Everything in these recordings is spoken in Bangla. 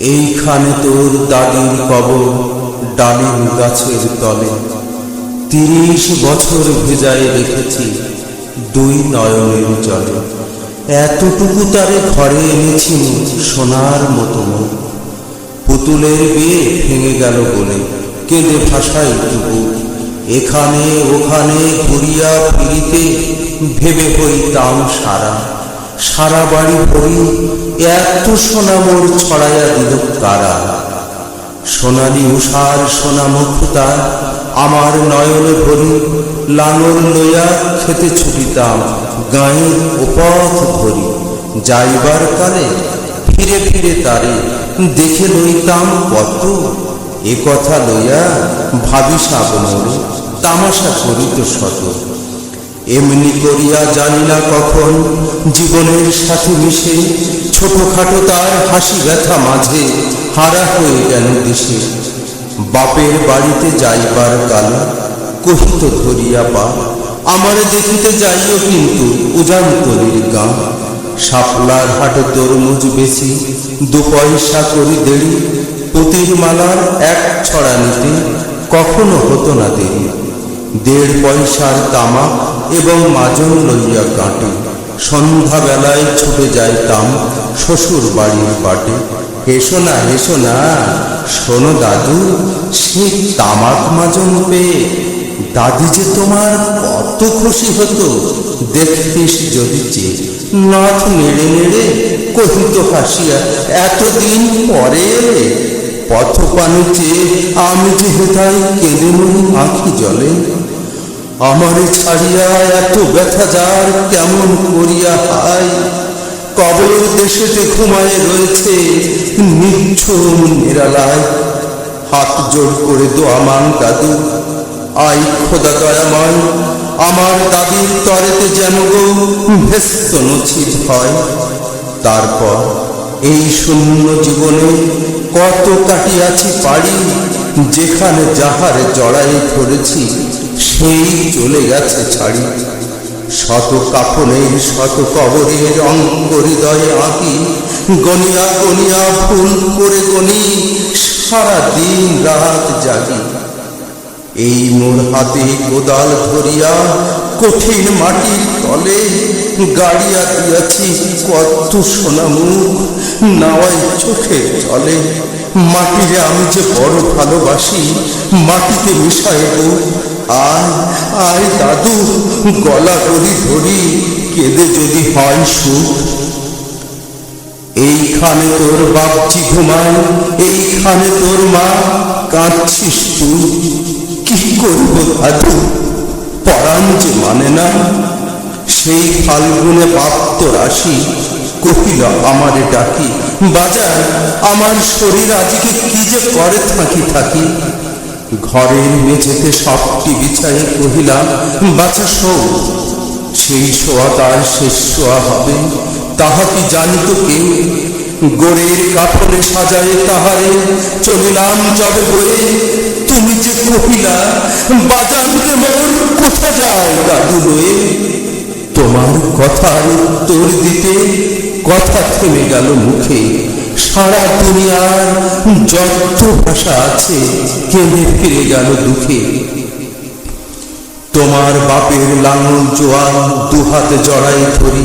এইখানে তোর দাদির কবর ডালিম গাছের তলে। তিরিশ বছর ভেজায় রেখেছি দুই নয়নের জলে। এতটুকু তারে ঘরে এনেছি সোনার মতো। পুতুলের বিয়ে ভেঙে গেল বলে কেঁদে ভাষায় টুকু এখানে ওখানে ঘুরিয়া ফিরিতে ভেবে হইতাম সারা। সারা বাড়ি ভরি এত সোনা মোর ছড়াইয়া দিল কারা সোনালি উষার সোনা মুখতা আমার নয়নে ভরি লাঙল লইয়া খেতে ছুটিতাম গাঁয়ের উপথ ধরি। যাইবার কালে ফিরে ফিরে তারে দেখে লইতাম কত। এ কথা লইয়া ভাবি সাবনর তামাশা করিত শত। এমনি করিয়া জানি না কখন জীবনের সাথে মিশে, ছোটখাটো তার হাসি ব্যথা মাঝে, হারা হয়ে গেল দেশে। বাপের বাড়িতে যাইবার কাল কহিত ধরিয়া পা, আমার দেখিতে যাইও কিন্তু উজান উজানতলির গাঁ। শাপলার হাটে তরমুজ বেশি, দু পয়সা করি দেরি পুতির মালার এক ছড়া নিতে কখনো হতো না দেরি। দেড় পয়সার তামাক এবং মাজন লইয়া কাটে। সন্ধ্যাবেলায় ছুটে যাইতাম শ্বশুর বাড়ির বাটে। হেসো না হেসো না শোনো দাদু, সে তামাক মাজন পেয়ে। দাদি যে তোমার কত খুশি হতো, দেখতিস যদি চেয়ে নাথ নেড়ে নেড়ে কহিত হাসিয়া, এতদিন পরে পথ পানে চেয়ে আমি যে হেতাই কেঁদে মনি আঁখি জলে, আমারে ছাড়িয়া এত ব্যথা যার কেমন করিয়া হাই কবর দেশেতে ঘুমায় রয়েছে নিচ্ছুম নিরালায় হাত জোর করে দোয়া মান দাদু। আই খোদা দয়াময়, আমার দাদির তরেতে যেন গো ভেস্ত নছিত হয়। তারপর এই শূন্য জীবনে কত কাটিয়াছি পারি যেখানে যাহারে জড়াই ধরেছি, সেই চলে গেছে ছাড়ি। শত কাফনের, শত কবরের অঙ্গ হৃদয়ে আঁকি, গনিয়া গনিয়া ফুল করে গনি সারা দিন রাত জাগি। এই মোর হাতে কোদাল ধরিয়া কঠিন মাটির তলে গাড়িয়া দিয়াছি, কত সোনা মুখ নাওয়াই চোখের জলে। মাটিরে আমি যে বড় ভালোবাসি, মাটিতে মিশাই বুক আয় আয় দাদু, গলা গলি ধরি, কেঁদে যদি হয় সুখ। এইখানে তোর বাপজি ঘুমায়, এইখানে তোর মা, কাঁদছিস তুই। কি করব দাদু? পরাণ যে মানে না, সেই ফাল্গুনে বাপ্ত রাশি কহিল, আমারে ডাকি। বাজার, আমার শরীর আজকে কি যে করে থাকি থাকি? ঘরের মেঝেতে সবটি বিছাই কহিলাম বাছা শোও সেই শোয়া তার শেষ শোয়া হবে। তাহা কি জানিত কেউ? গোড়ের কাপড়ে সাজায় তাহারে চলিলাম যবে বয়ে তুমি কহিলা বাজানকে মোর কোথা যায় দাদু তোমার কথার উত্তর দিতে কথা থেমে গেল মুখে। সারা দুনিয়ার যত ভাষা আছে, কেঁদে ফিরে গেল দুঃখে। তোমার বাপের লাঙল জোয়ান দুহাতে জড়াই ধরি।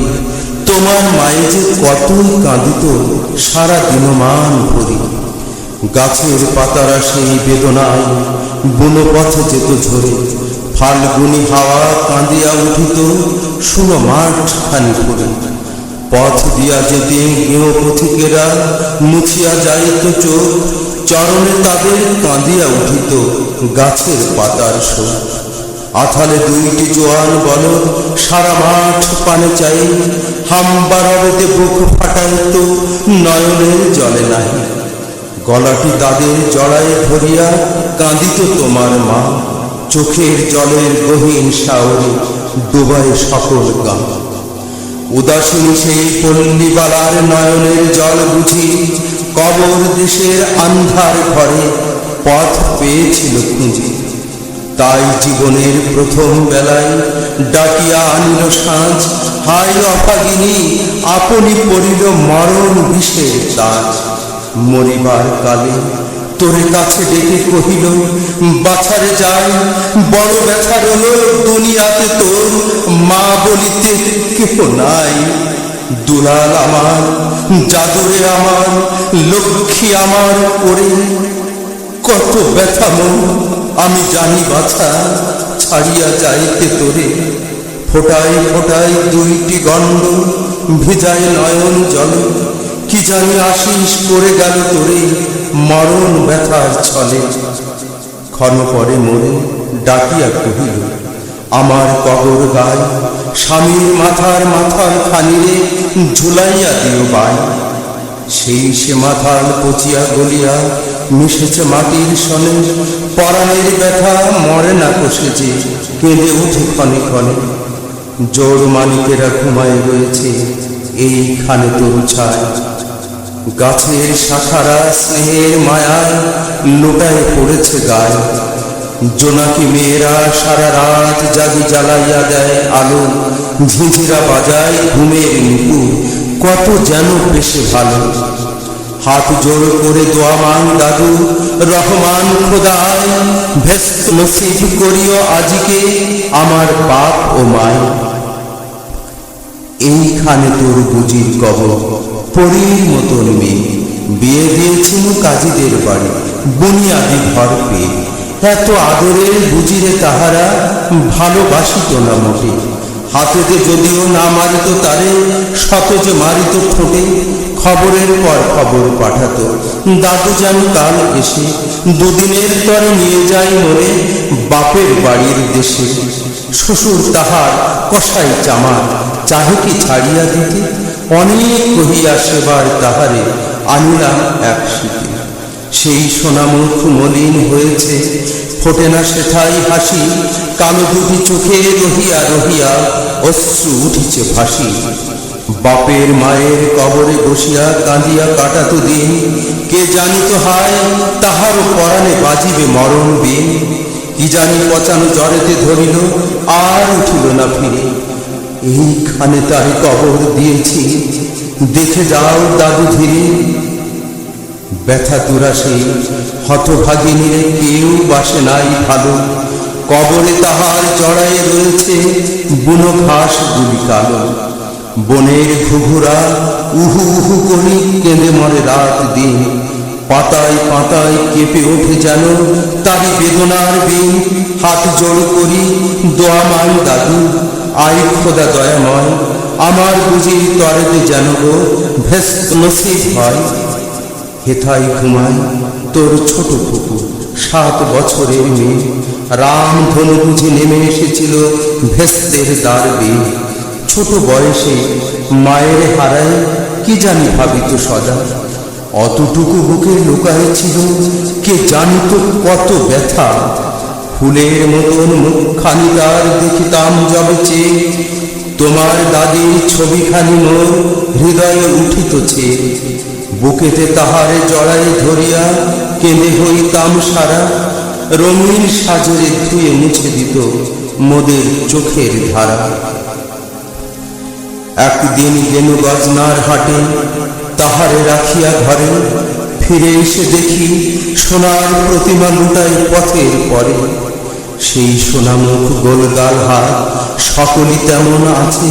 তোমার মায়ে যে কতই কাঁদিত সারা দিনমান ভরি। গাছের পাতারা সেই বেদনায় পথে যেত ঝরে। ফাল্গুনি হাওয়া কাঁদিয়া উঠিত, শুনো মাঠ খানি করে পথ দিয়া যেতে গেঁয়ো পথিকেরা মুছিয়া যাইত চোখ, চরণে তাদের কাঁদিয়া উঠিত গাছের পাতার শোক। আথালে দুইটি জোয়ান বল, সারা মাঠ পানে চাই হাম্বার বুক ফাটাইত, নয়নের জলে নাই গলাটি তাদের জড়ায় ধরিয়া কাঁদিত তোমার মা। চোখের জলের গহীন সাউরে ডুবায় সকল গা। উদাসীন সেই পল্লীবালার নয়নের জল বুঝি কবর দেশের আন্ধার ঘরে পথ পেয়েছিল খুঁজি। তাই জীবনের প্রথম বেলায় ডাকিয়া আনিল সাঁঝ হাই অভাগিনী আপনি পড়িল মরণ বিষের তাজ। মরিবার কালে তোরে কাছে ডেকে কহিল, বাছারে যাই, বড় ব্যথা রলো দুনিয়াতে তোর। মা বলিতে কেহ নাই, দুলাল আমার, জাদুরে আমার, লক্ষ্মী আমার করে কত ব্যথা মন, আমি জানি বাছা, ছাড়িয়া যাইতে তোরে। ফোটাই ফোটাই দুইটি গণ্ড ভিজায় নয়ন জল। কি জানি আশিস করে গেল তোরে মরণ ব্যথার ছলে। ক্ষণ পরে মরে ডাকিয়া কহিল, আমার কবর গায় স্বামীর মাথার মাথার খানিরে ঝুলাইয়া দিও বাই। সেই সে মাথার পচিয়া গলিয়া মিশেছে মাটির সনে। পরাণের ব্যথা মরে না কষেছে কেঁদে উঠে ক্ষণে ক্ষণে। জোর মালিকেরা ঘুমায় রয়েছে, এইখানে তরু ছায়। গাছের শাখারা স্নেহের মায়ায় লোটায় পড়েছে গায়ে। জোনাকি মেয়েরা সারা রাত জাগি জ্বালাইয়া দেয় আলো। ঝিঝিরা বাজায় ঘুমের নুপুর কত যেন বেশি ভালো। হাত জোড় করে দোয়ামান দাদু, রহমান খোদায় ভেস্ত নসিব করিও আজিকে আমার বাপ ও মায়। এইখানে তোর বুঝির কবর। পরীর মতন মেয়ে। বিয়ে দিয়েছিল কাজীদের বাড়ি। বুনিয়াদি ঘর পেয়ে এত আদরের বুঝিরে তাহারা ভালোবাসিত না মোটে। হাতেতে যদিও না মারিত তারে শত যে মারিত খবরের পর খবর পাঠাতো। দাদু যেন কাল এসে দুদিনের তরে নিয়ে যায় বাপের বাড়ির দেশে। শ্বশুর তাহার কষাই চামার, চাহে কি ছাড়িয়া দিতে? অনেক কহিয়া সেবার তাহারে আনিলাম এক শীতে সেই সোনামুখ মলিন হয়েছে, ফোটে না সেথাই হাসি, কালো দুটি চোখে রহিয়া রহিয়া অশ্রু উঠিছে বাপের মায়ের কবরে বসিয়া কাঁদিয়া কাটাত দিন, কে জানিত হায় তাহার পরাণে বাজিবে মরণ বিন কি জানি পচানো ধরিল, আর উঠিল না ফিরে। এইখানে তার কবর দিয়েছি। দেখে যাও দাদু ধীরে। ব্যথা তুরাসে হতভাগিনীরে কেউ বাসে নাই ভালো। কবরে তাহার জড়ায়ে রয়েছে বুনো ঘাস গুলি কালো। বনের ঘুঘুরা উহু উহু করি কেঁদে মরে রাত দিন। পাতায় পাতায় কেঁপে ওঠে যেন তারি বেদনার বিন হাত জোড় করি দোয়া মান দাদু। আই খোদা দয়াময়, আমার বুঝি যেন গো ভেস্ত নসিব হয়। হেথায় ঘুমায় তোর ছোট পুকুর, সাত বছরের মেয়ে। রাম ধনু বুঝে নেমে এসেছিল ভেস্তের দ্বার বেয়ে ছোট বয়সে মায়ের হারায়, কি জানি ভাবিত সদা অতটুকু বুকে লুকায় ছিল, কে জানিত কত ব্যথা। ফুলের মতন মুখখানি তার দেখিতাম যবে চেয়ে তোমার দাদির ছবিখানি মোর হৃদয়ে উঠিতছে। বুকেতে তাহারে জড়াই ধরিয়া কেঁদে হইতাম সারা। রঙিন সাজরে ধুয়ে মুছে দিত মোদের চোখের ধারা। একদিন গেনু গজনার হাটে তাহারে রাখিয়া ঘরে ফিরে এসে দেখি সোনার প্রতিমা লুটাই পথের পরে। সেই সোনামুখ গোলগাল হাত সকলই তেমন আছে।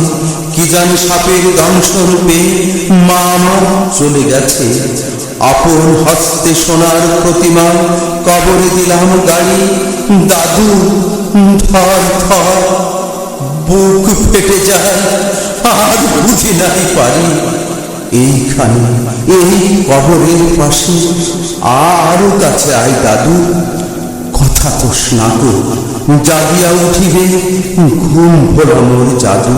কি জানি সাপের দংশরূপে মা আমার চলে গেছে। আপন হস্তে সোনার প্রতিমা কবরে দিলাম গাড়ি, দাদু ধর ধর, বুক ফেটে যায়, আর বুঝি নাই পারি। এইখানে, এই কবরের পাশে আরও কাছে আই দাদু। কথা তো স্নাগো জাগিয়া উঠিবে, ঘুম ভোলা জাদু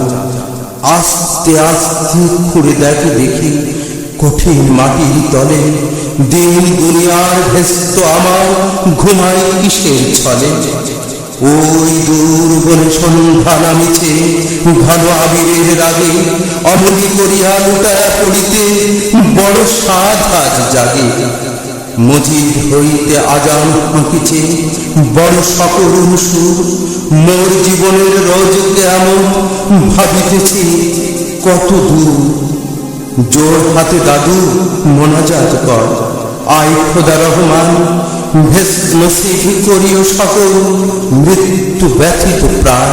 আস্তে আস্তে খুঁড়ে দেখে দেখি, কঠিন মাটির তলে দিন দুনিয়ার ভেস্ত আমার ঘুমাই কিসের ছলে। ওই দূর বনে সন্ধ্যা নামিছে ঘন আবিরের রাগে অমনি করিয়া লুটায়া পড়িতে বড় সাধ আজ জাগে। মজিদ হইতে আজান ফাঁকিছে বড় সকরুণ সুর মোর জীবনের রোজ কেমন ভাবিতেছি। কত দূর, জোর হাতে দাদু মোনাজাত কর। আয় খোদা রহমান, ভেস নসিব করিও সকল, মৃত্যু ব্যথিত প্রাণ।